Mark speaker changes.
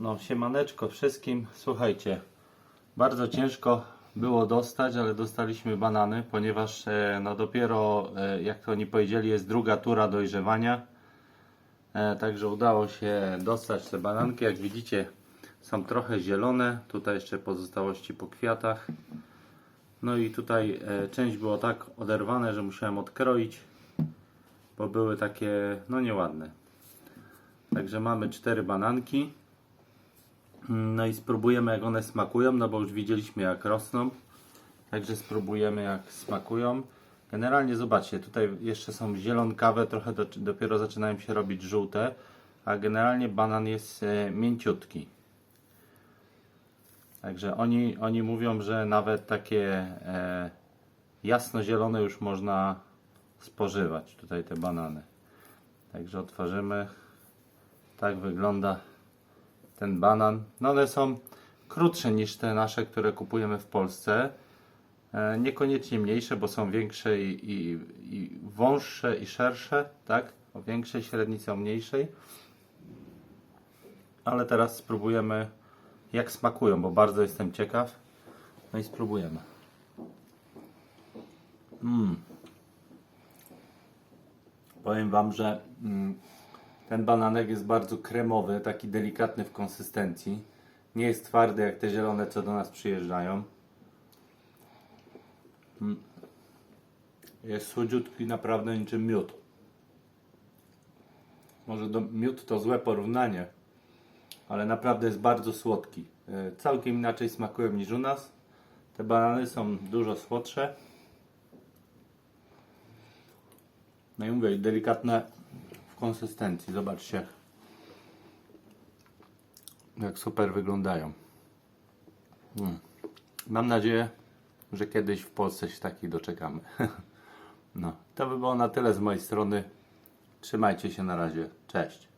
Speaker 1: No, siemaneczko wszystkim. Słuchajcie, bardzo ciężko było dostać, ale dostaliśmy banany, ponieważ e, no dopiero, e, jak to oni powiedzieli, jest druga tura dojrzewania. E, także udało się dostać te bananki. Jak widzicie, są trochę zielone. Tutaj jeszcze pozostałości po kwiatach. No i tutaj e, część było tak oderwane, że musiałem odkroić, bo były takie, no nieładne. Także mamy cztery bananki. No i spróbujemy jak one smakują, no bo już widzieliśmy jak rosną. Także spróbujemy jak smakują. Generalnie zobaczcie, tutaj jeszcze są zielonkawe, trochę do, dopiero zaczynają się robić żółte, a generalnie banan jest e, mięciutki. Także oni, oni mówią, że nawet takie e, jasno-zielone już można spożywać, tutaj te banany. Także otworzymy. Tak wygląda ten banan. No one są krótsze niż te nasze, które kupujemy w Polsce. E, niekoniecznie mniejsze, bo są większe i, i, i wąższe i szersze, tak? O większej średnicy, o mniejszej. Ale teraz spróbujemy jak smakują, bo bardzo jestem ciekaw. No i spróbujemy. Mm. Powiem Wam, że mm, ten bananek jest bardzo kremowy, taki delikatny w konsystencji. Nie jest twardy jak te zielone, co do nas przyjeżdżają. Mm. Jest słodziutki naprawdę niczym miód. Może do, miód to złe porównanie, ale naprawdę jest bardzo słodki. E, Całkiem inaczej smakują niż u nas. Te banany są dużo słodsze. No i mówię, delikatne konsystencji. Zobaczcie, jak super wyglądają. Mm. Mam nadzieję, że kiedyś w Polsce się takich doczekamy. No, to by było na tyle z mojej strony. Trzymajcie się na razie. Cześć.